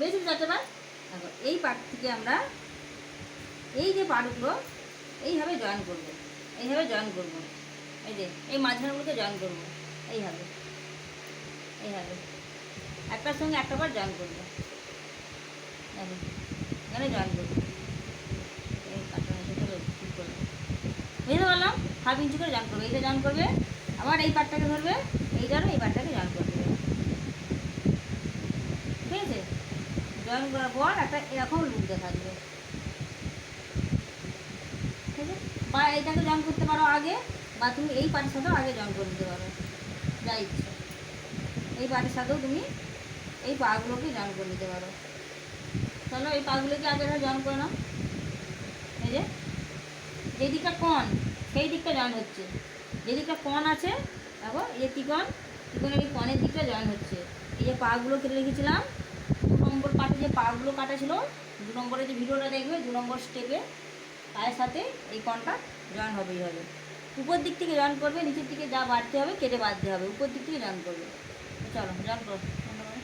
বেশি চারটে বার দেখো, এই পার্ট থেকে আমরা এই যে পার্টগুলো এইভাবে জয়েন করব। এইভাবে জয়েন করব। এই যে, এই মাঝখানগুলোকে জয়েন করব। এইভাবে এইভাবে। একটার সঙ্গে একটা বার জয়েন করব। দেখো, এখানে জয়েন করব। বুঝতে পারলাম? হাফ ইঞ্চি করে জয়েন করবে। এইটা জয়েন করবে। আবার এই পাটটাকে ধরবে এইটারও এই পাটটাকে জয়েন করবে ঠিক আছে জয়েন করার পর একটা এরকম লুক থাকবে। ঠিক আছে? বা এইটাকে জয়েন করতে পারো আগে, বা তুমি এই পাটের সাথেও আগে জয়েন করে দিতে পারো, যা ইচ্ছে। এই পাটের সাথেও তুমি এই পাগুলোকে জয়েন করে দিতে পারো। চলো, এই পাগুলোকে আগে জয়েন করে নাও। এই যে যে দিকটা কন সেই দিকটা জয়েন হচ্ছে। যে দিকটা কন আছে দেখো এই যে ত্রিকোণ, ত্রিকোণের এই কনের দিকটা জয়েন হচ্ছে। এই যে পাগুলো কেটে রেখেছিলাম পাগুলো কাটা ছিল দু নম্বরে যে ভিডিওটা দেখবে, দু নম্বর স্টেপে তার সাথে এই কনটা জয়েন হবেই হবে উপর দিক থেকে জয়েন করবে, নিচের দিকে যা বাড়তে হবে, কেটে বাঁধতে হবে। উপর দিক থেকে জয়েন করবে। চলো জয়েন করো।